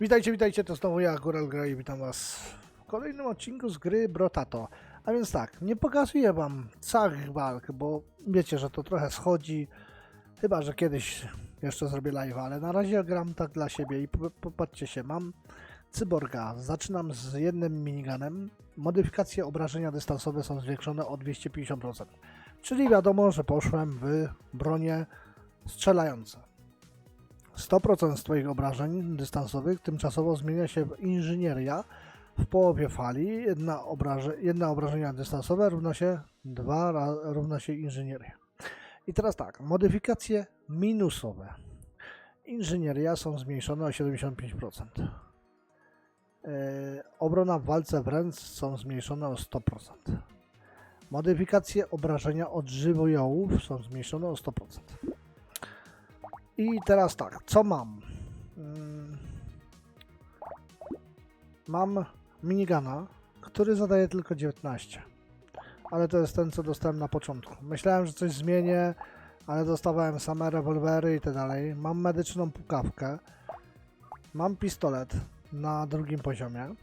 Witajcie, witajcie, to znowu ja, Góral Gra i witam was w kolejnym odcinku z gry Brotato. A więc tak, nie pokazuję wam całych walk, bo wiecie, że to trochę schodzi. Chyba, że kiedyś jeszcze zrobię live, ale na razie gram tak dla siebie i po- popatrzcie się, mam cyborga. Zaczynam z jednym miniganem. Modyfikacje obrażenia dystansowe są zwiększone o 250%. Czyli wiadomo, że poszłem w bronie strzelające. 100% z Twoich obrażeń dystansowych tymczasowo zmienia się w inżynieria w połowie fali. Jedna, obraże, jedna obrażenia dystansowe równa się 2 ra, równa się inżynieria. I teraz tak, modyfikacje minusowe. Inżynieria są zmniejszone o 75%. Yy, obrona w walce wręcz są zmniejszone o 100%. Modyfikacje obrażenia od żywiołów są zmniejszone o 100%. I teraz tak, co mam? Mm, Mam minigana, który zadaje tylko 19. Ale to jest ten, co dostałem na początku. Myślałem, że coś zmienię, ale dostawałem same rewolwery i tak dalej. Mam medyczną pukawkę. Mam pistolet na drugim poziomie.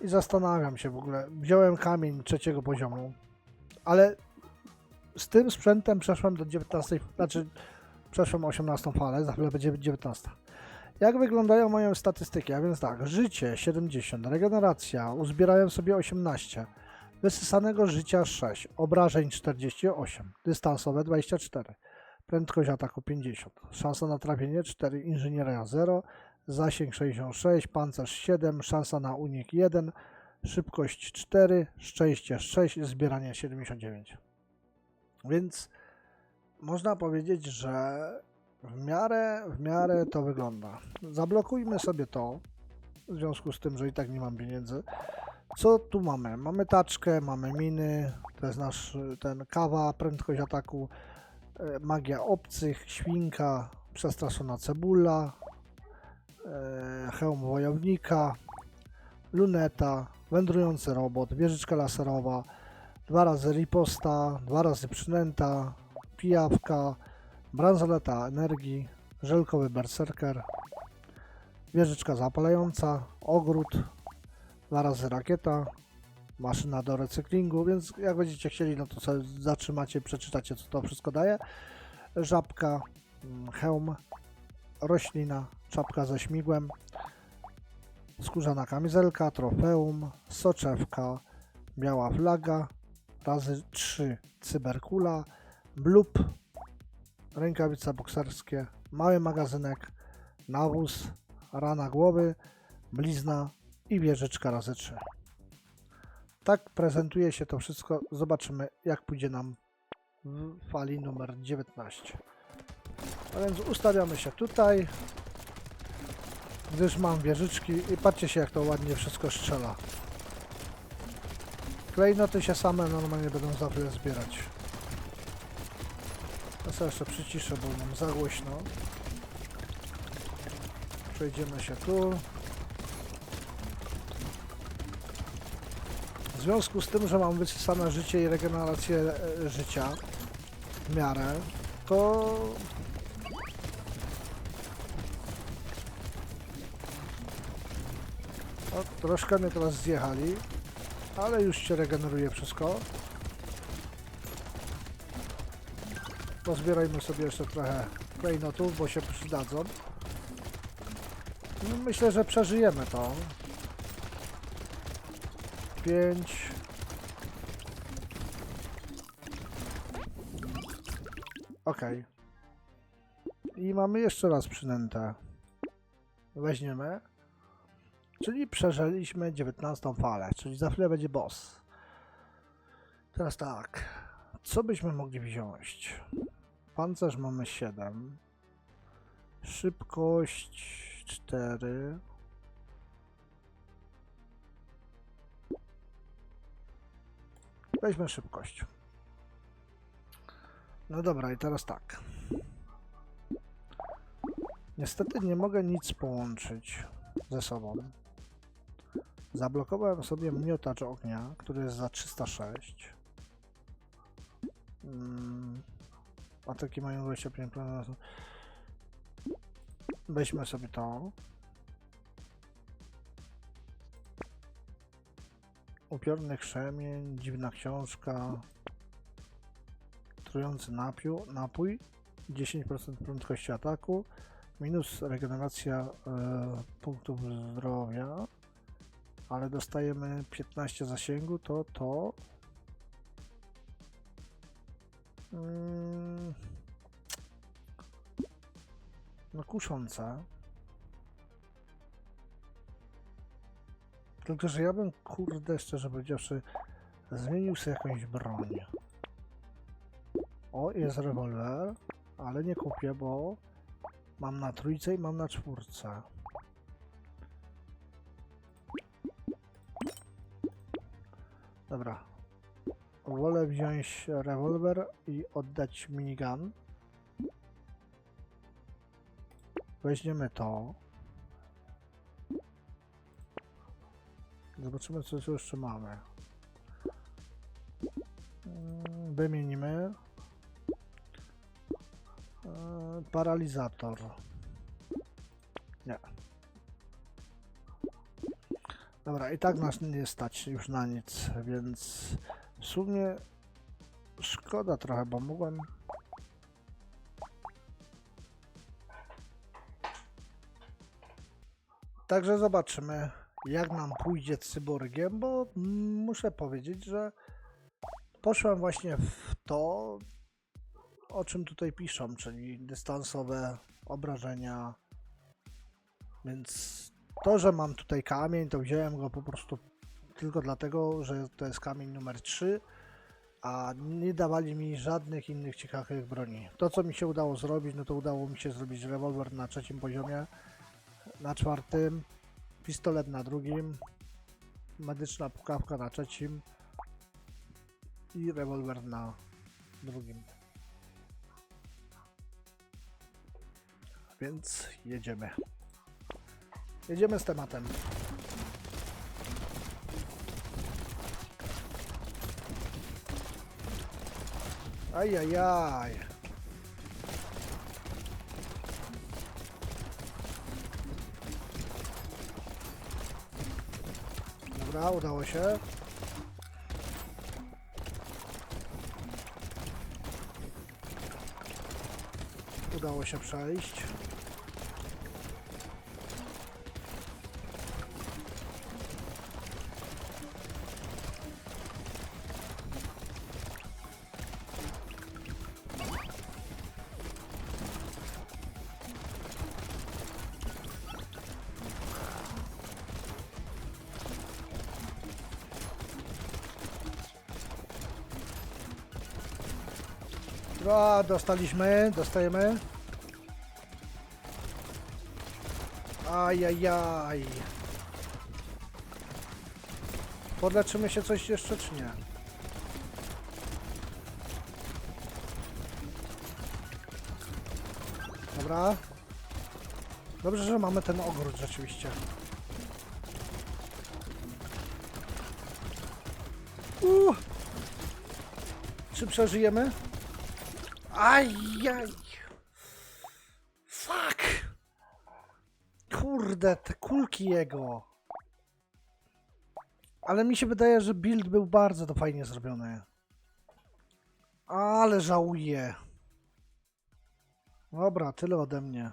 I zastanawiam się w ogóle. Wziąłem kamień trzeciego poziomu, ale z tym sprzętem przeszłem do 19, znaczy przeszłem 18 falę, za chwilę będzie 19. Jak wyglądają moje statystyki? A więc tak, życie 70, regeneracja, uzbierałem sobie 18, wysysanego życia 6, obrażeń 48, dystansowe 24, prędkość ataku 50, szansa na trafienie 4, inżynieria 0, zasięg 66, pancerz 7, szansa na unik 1, szybkość 4, szczęście 6, zbieranie 79. Więc można powiedzieć, że w miarę, w miarę to wygląda. Zablokujmy sobie to, w związku z tym, że i tak nie mam pieniędzy. Co tu mamy? Mamy taczkę, mamy miny, to jest nasz ten kawa, prędkość ataku, e, magia obcych, świnka, przestraszona cebula, e, hełm wojownika, luneta, wędrujący robot, wieżyczka laserowa, dwa razy riposta, dwa razy przynęta, pijawka, bransoleta energii, żelkowy berserker, wieżyczka zapalająca, ogród, dwa razy rakieta, maszyna do recyklingu, więc jak będziecie chcieli, no to sobie zatrzymacie, przeczytacie, co to wszystko daje. Żabka, mm, hełm, roślina, czapka ze śmigłem, skórzana kamizelka, trofeum, soczewka, biała flaga, razy 3 cyberkula, blub, rękawice bokserskie, mały magazynek, nawóz, rana głowy, blizna i wieżyczka razy 3. Tak prezentuje się to wszystko. Zobaczymy, jak pójdzie nam w fali numer 19. A więc ustawiamy się tutaj, gdyż mam wieżyczki i patrzcie się, jak to ładnie wszystko strzela. Klejnoty się same normalnie będą za chwilę zbierać. Ja sobie jeszcze przyciszę, bo mam za głośno. Przejdziemy się tu. W związku z tym, że mam wysysane życie i regenerację e, życia w miarę, to o, troszkę mnie teraz zjechali, ale już się regeneruje wszystko. Pozbierajmy sobie jeszcze trochę klejnotów, bo się przydadzą. No, myślę, że przeżyjemy to. 5 Okej. I mamy jeszcze raz przynętę. Weźmiemy. Czyli przeżyliśmy 19 falę, czyli za chwilę będzie boss. Teraz tak. Co byśmy mogli wziąć? Pancerz mamy 7. Szybkość 4. Weźmy szybkość. No dobra, i teraz tak. Niestety nie mogę nic połączyć ze sobą. Zablokowałem sobie miotacz ognia, który jest za 306. Mm, Ataki mają 25%. Weźmy sobie to. Upiorny krzemień, dziwna książka, trujący napiu, napój, 10% prędkości ataku, minus regeneracja e, punktów zdrowia, ale dostajemy 15 zasięgu, to to. Mm, no kuszące. Tylko, że ja bym, kurde, szczerze powiedziawszy, zmienił sobie jakąś broń. O, jest rewolwer, ale nie kupię, bo mam na trójce i mam na czwórce. Dobra. Wolę wziąć rewolwer i oddać minigun. Weźmiemy to. Zobaczymy, co tu jeszcze mamy. Mm, Wymienimy. E, Paralizator. Nie. Dobra, i tak nas nie stać już na nic, więc w sumie szkoda trochę, bo mogłem. Także zobaczymy, jak nam pójdzie z cyborgiem, bo muszę powiedzieć, że poszłem właśnie w to, o czym tutaj piszą, czyli dystansowe obrażenia. Więc to, że mam tutaj kamień, to wziąłem go po prostu tylko dlatego, że to jest kamień numer 3, a nie dawali mi żadnych innych ciekawych broni. To, co mi się udało zrobić, no to udało mi się zrobić rewolwer na trzecim poziomie, na czwartym, pistolet na drugim, medyczna pukawka na trzecim i rewolwer na drugim. Więc jedziemy. Jedziemy z tematem. Ajajaj. Dobra, udało się. Udało się przejść. Dostaliśmy, dostajemy. Ajajaj. Podleczymy się coś jeszcze czy nie? Dobra. Dobrze, że mamy ten ogród rzeczywiście. Uh. Czy przeżyjemy? Ajaj! Fuck! Kurde, te kulki jego. Ale mi się wydaje, że build był bardzo to fajnie zrobiony. Ale żałuję. Dobra, tyle ode mnie.